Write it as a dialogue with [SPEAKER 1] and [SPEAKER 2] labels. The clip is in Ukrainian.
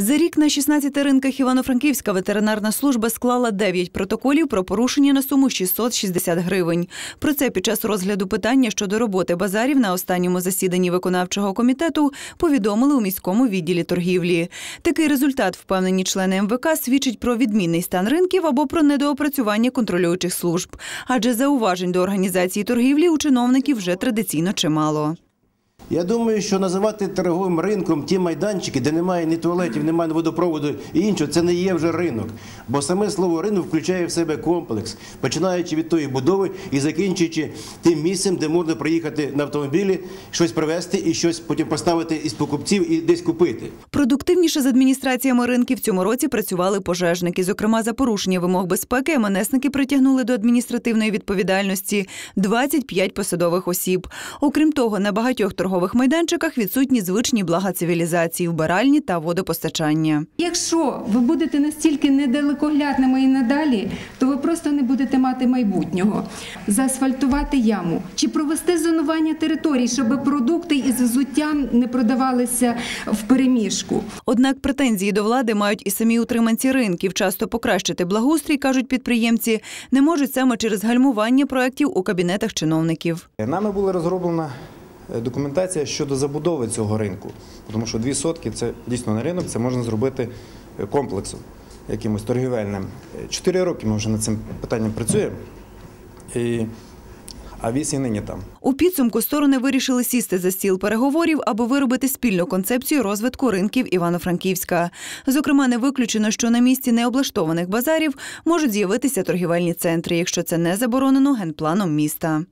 [SPEAKER 1] За рік на 16 ринках Івано-Франківська ветеринарна служба склала 9 протоколів про порушення на суму 660 гривень. Про це під час розгляду питання щодо роботи базарів на останньому засіданні виконавчого комітету повідомили у міському відділі торгівлі. Такий результат, впевнені члени МВК, свідчить про відмінний стан ринків або про недоопрацювання контролюючих служб. Адже зауважень до організації торгівлі у чиновників вже традиційно чимало.
[SPEAKER 2] Я думаю, що називати торговим ринком ті майданчики, де немає ні туалетів, немає водопроводу і іншого, це не є вже ринок. Бо саме слово ринок включає в себе комплекс, починаючи від тої будови і закінчуючи тим місцем, де можна приїхати на автомобілі, щось привезти і щось потім поставити із покупців і десь купити.
[SPEAKER 1] Продуктивніше з адміністраціями ринків в цьому році працювали пожежники. Зокрема, за порушення вимог безпеки МНСники притягнули до адміністративної відповідальності 25 посадових осіб. Окрім того, на багатьох торгових майданчиках відсутні звичні блага цивілізації, вбиральні та водопостачання.
[SPEAKER 3] Якщо ви будете настільки недалекоглядними і надалі, то ви просто не будете мати майбутнього. Заасфальтувати яму чи провести зонування територій, щоб продукти із взуттям не продавалися в переміжку.
[SPEAKER 1] Однак претензії до влади мають і самі утриманці ринків. Часто покращити благоустрій, кажуть підприємці, не можуть саме через гальмування проєктів у кабінетах чиновників.
[SPEAKER 4] Нами була розроблена документація щодо забудови цього ринку, тому що дві сотки це дійсно не ринок, це можна зробити е, комплексом якимось торгівельним. Е, Чотири роки ми вже над цим питанням працюємо, а вісь і нині там.
[SPEAKER 1] У підсумку сторони вирішили сісти за стіл переговорів, аби виробити спільну концепцію розвитку ринків Івано-Франківська. Зокрема, не виключено, що на місці необлаштованих базарів можуть з'явитися торгівельні центри, якщо це не заборонено генпланом міста.